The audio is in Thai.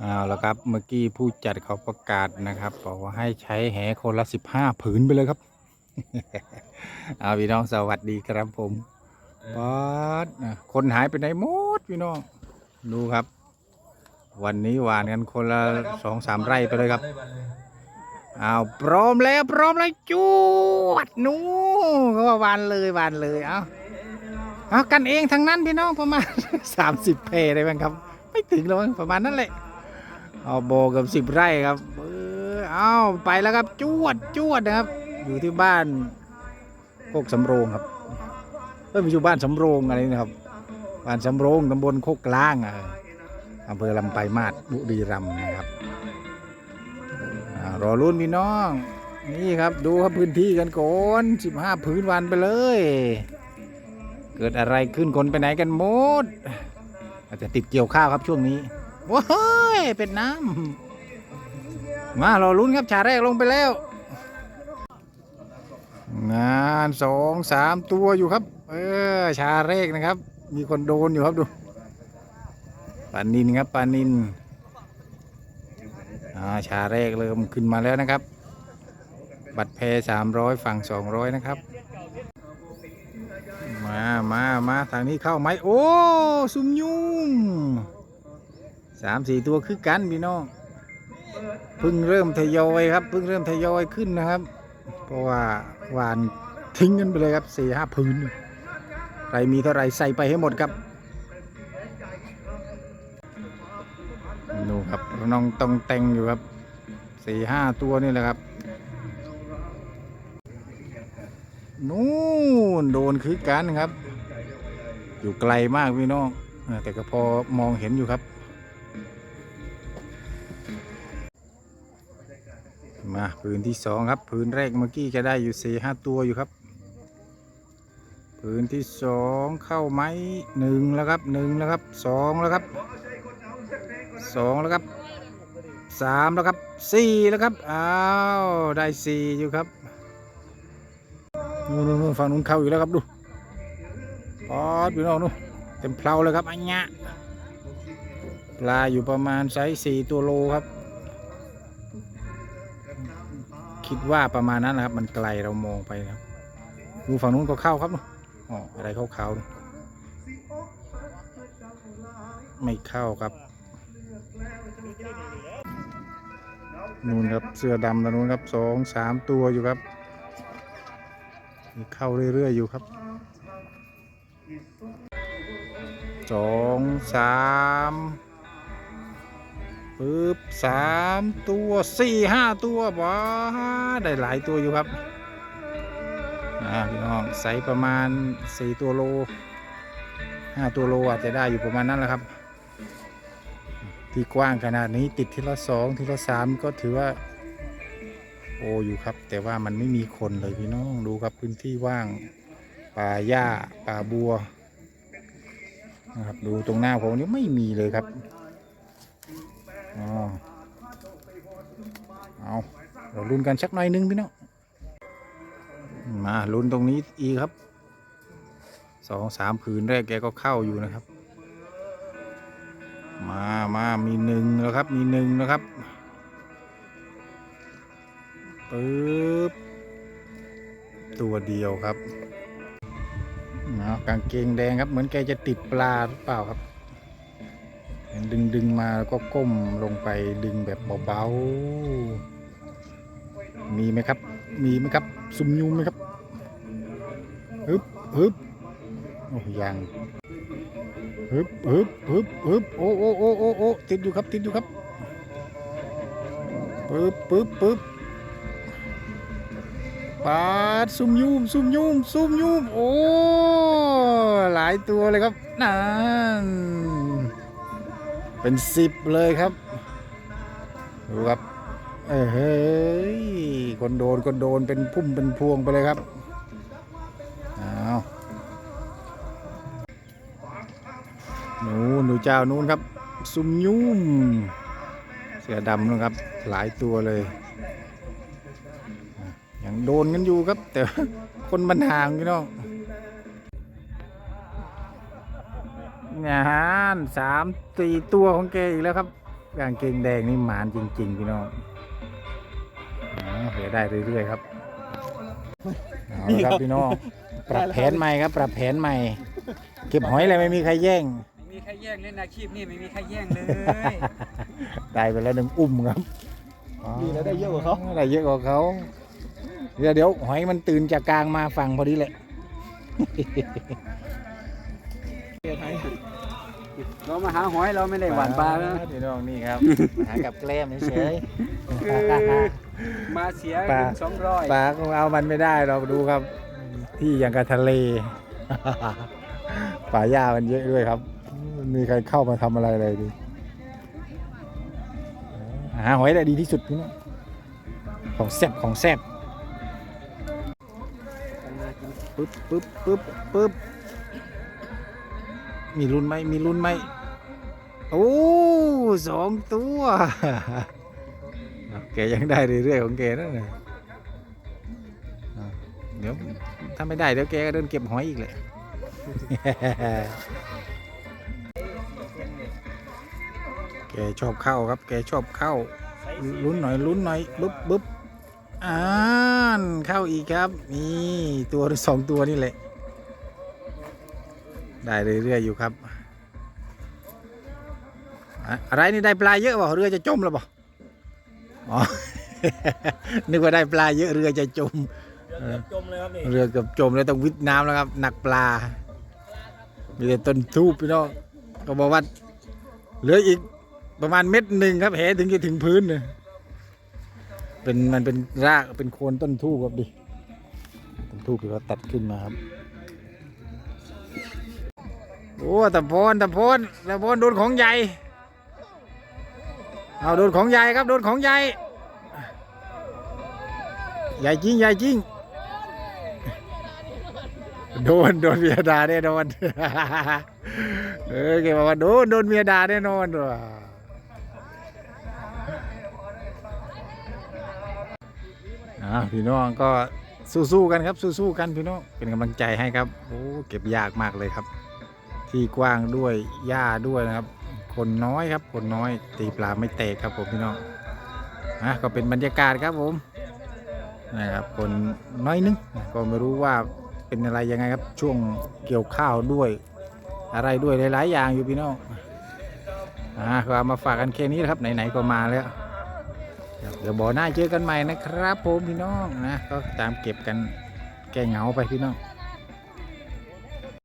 เอาละครับเมื่อกี้ผู้จัดเขาประกาศนะครับบอกว่าให้ใช้แหคนละสิบห้าผืนไปเลยครับ เอาพี่น้องสวัสดีครับผมป๊อดคนหายไปไหนหมดพี่น้องดูครับ วันนี้หวานกันคนละสองสามไร่ไปเลยครับเอาพร้อมแล้วพร้อมแล้วจวดนู้เขาว่าวานเลยวานเลยเอาเอากันเองทั้งนั้นพี่น้องประมาณสามสิบเพได้ไหมครับ ไม่ถึงหรอกประมาณนั้นแหละ เอาโบกับสิบไร่ครับ เออเอาไปแล้วครับจวดจวดนะครับ อยู่ที่บ้านโคกสำโรงครับเออไม่อยู่บ้านสำโรงอะไรนะครับ บ้านสำโรงตำบลโคกกลางอะอำเภอลำไปลายมาศบุรีรัมย์นะครับรอรุ่นพี่น้อง นี่ครับดูครับพื้นที่กันก่อนสิบห้าพื้นวันไปเลย เกิดอะไรขึ้นคนไปไหนกันหมด อาจจะติดเกี่ยวข้าวครับช่วงนี้ ว้ายเป็นน้ำมาเราลุ้นครับชาแรกลงไปแล้ว งานสองสามตัวอยู่ครับ เออชาแรกนะครับ มีคนโดนอยู่ครับดูปลานินครับปลานินอ่าชาแรกเริ่มขึ้นมาแล้วนะครับ บัตรเพยสามร้อยฝั่งสองร้อยนะครับ มามามาทางนี้เข้าไหมโอ้ ซุมยุ่ง สามสี่ตัวคือกันพี่น้องเพิ่งเริ่มทยอยครับเพิ่งเริ่มทยอยขึ้นนะครับ เพราะว่าหวานทิ้งกันไปเลยครับสี่ห้าพื้นใครมีเท่าไรใส่ไปให้หมดครับดูครับน้องต้องแต่งอยู่ครับสี่ห้าตัวนี่แหละครับนู่นโดนคือกันครับ อยู่ไกลมากพี่น้องแต่ก็พอมองเห็นอยู่ครับ มาพื้นที่สองครับพื้นแรกเมื่อกี้จะได้อยู่สี่ห้าตัวอยู่ครับพื้นที่สองเข้าไหมหนึ่งแล้วครับหนึ่งแล้วครับสองแล้วครับสองแล้วครับสามแล้วครับสี่แล้วครับอ้าวได้สี่อยู่ครับนู่นนู่นฝั่งนู้นเข้าอีกแล้วครับดูปอดพี่น้องนู่นเต็มเพลาเลยครับอันเนี้ย ลาอยู่ประมาณไซส์สี่ตัวโลครับ คิดว่าประมาณนั้นนะครับ มันไกลเรามองไปครับดูฝั่งนู้นก็เข้าครับอ๋ออะไรเข้าเขาๆไม่เข้าครับนู่นครับเสื้อดำตรงนู้นครับสองสามตัวอยู่ครับเข้าเรื่อยๆอยู่ครับสองสาม ปึ๊บสามตัวสี่ห้าตัวว้าได้หลายตัวอยู่ครับอ่าพี่น้องไซส์ประมาณสี่ตัวโลห้าตัวโลอาจจะได้อยู่ประมาณนั้นแหละครับ ที่กว้างขนาดนี้ติดทีละสองทีละสามก็ถือว่า โออยู่ครับ แต่ว่ามันไม่มีคนเลยพี่น้องดูครับพื้นที่ว่างป่าหญ้าป่าบัวนะครับดูตรงหน้าผมนี่ไม่มีเลยครับ เอาเราลุ้นกันสักหน่อยหนึงพี่น้องมาลุ้นตรงนี้อีครับสองสามผืนแรกแกก็เข้าอยู่นะครับ มามามีหนึ่งแล้วครับ มีหนึ่งแล้วครับปึ๊บตัวเดียวครับเอากางเกงแดงครับเหมือนแกจะติดปลาหรือเปล่าครับ ดึงดึงมาแล้วก็ก้มลงไปดึงแบบเบาๆ มีไหมครับ มีไหมครับ ซุมยุงไหมครับฮึบฮึบโอ้ยังฮึบฮึบฮึบฮึบโอ้โอ้โอ้โอ้โอ้ติดอยู่ครับ ติดอยู่ครับปึ๊บปึ๊บปึ๊บปาดซุ่มยุ่มซุ่มยุ่มซุ่มยุ่มโอ้ หลายตัวเลยครับนั่น เป็นสิบเลยครับดูครับเอ้ยเฮ้ยคนโดนคนโดนเป็นพุ่มเป็นพวงไปเลยครับเอาหนู่นดูเจ้านู้นครับ ซุ่มยุ่มเสือดำนะครับ หลายตัวเลย ยังโดนกันอยู่ครับ แต่คนมันห่างพี่น้อง งานสามสี่ตัวของแกอีกแล้วครับกางเกงแดงนี่หมานจริงๆพี่น้องอ๋อเดี๋ยวได้เรื่อยๆครับเอาละครับพี่น้องปรับแผนใหม่ครับ ปรับแผนใหม่ เก็บหอยอะไรไม่มีใครแย่ง ไม่มีใครแย่งเล่นอาชีพนี่ไม่มีใครแย่งเลยได้ไปแล้วหนึ่งอุ้มครับดีนะได้เยอะกว่าเขาได้เยอะกว่าเขาเดี๋ยวเดี๋ยวหอยมันตื่นจากกลางมาฝั่งพอดีแหละ เรามาหาหอยเราไม่ได้หวานปลานะ พี่น้องนี่ครับ หากับแกล้มเฉยมาเสียปลาเงินสองร้อยปลาคงเอามันไม่ได้เราดูครับ ที่อย่างกับทะเล ป่าหญ้ามันเยอะด้วยครับไม่มีใครเข้ามาทำอะไรเลยดิหาหอยได้ดีที่สุดพี่น้องของแซ่บของแซ่บปึ๊บปึ๊บปึ๊บปึ๊บ มีรุ่นไหมมีรุ่นไหมโอ้สองตัวแกยังได้เรื่อยๆของแกนั่นเลยอะเดี๋ยวถ้าไม่ได้เดี๋ยวแกก็เดินเก็บหอยอีกเลยแกชอบเข้าครับ แกชอบเข้าลุ้นหน่อยลุ้นหน่อยบึ๊บบึ๊บอ่านเข้าอีกครับ นี่ตัวสองตัวนี่แหละ ได้เรื่อยๆอยู่ครับอะอะไรนี่ได้ปลาเยอะเปล่าเรือจะจมแล้วเปล่าอ๋อนึกว่าได้ปลาเยอะเรือจะจมจมเลยครับนี่เรือเกือบจมแล้วต้องวิทย์น้ำแล้วครับหนักปลามีแต่ต้นทูบพี่น้องก็บอกว่าเหลืออีกประมาณเม็ดหนึ่งครับแหถึงจะถึงพื้นเลยเป็นมันเป็นรากเป็นโคนต้นทูบครับดิต้นทูบที่เขาตัดขึ้นมาครับ โอ้ตะโพนตะโพนตะโพนโดนของใหญ่เอาโดนของใหญ่ครับโดนของใหญ่ใหญ่จริงใหญ่จริงโดนโดนเมียดาแน่นอนเออแกบอกว่าโดนโดนเมียดาแน่นอนว่ะอ่าพี่น้องก็สู้ๆกันครับสู้ๆกันพี่น้องเป็นกำลังใจให้ครับโอ้เก็บยากมากเลยครับ ที่กว้างด้วยหญ้าด้วยนะครับ คนน้อยครับคนน้อย ตีปลาไม่แตกครับผมพี่น้องอะก็เป็นบรรยากาศครับผมนะครับคนน้อยนึงก็ไม่รู้ว่าเป็นอะไรยังไงครับช่วงเกี่ยวข้าวด้วย อะไรด้วยหลายๆอย่างอยู่พี่น้องอ่าก็เอามาฝากกันแค่นี้ครับไหนๆก็มาแล้วเดี๋ยวบ่อหน้าเจอกันใหม่นะครับผมพี่น้องนะก็ตามเก็บกันแก้เหงาไปพี่น้อง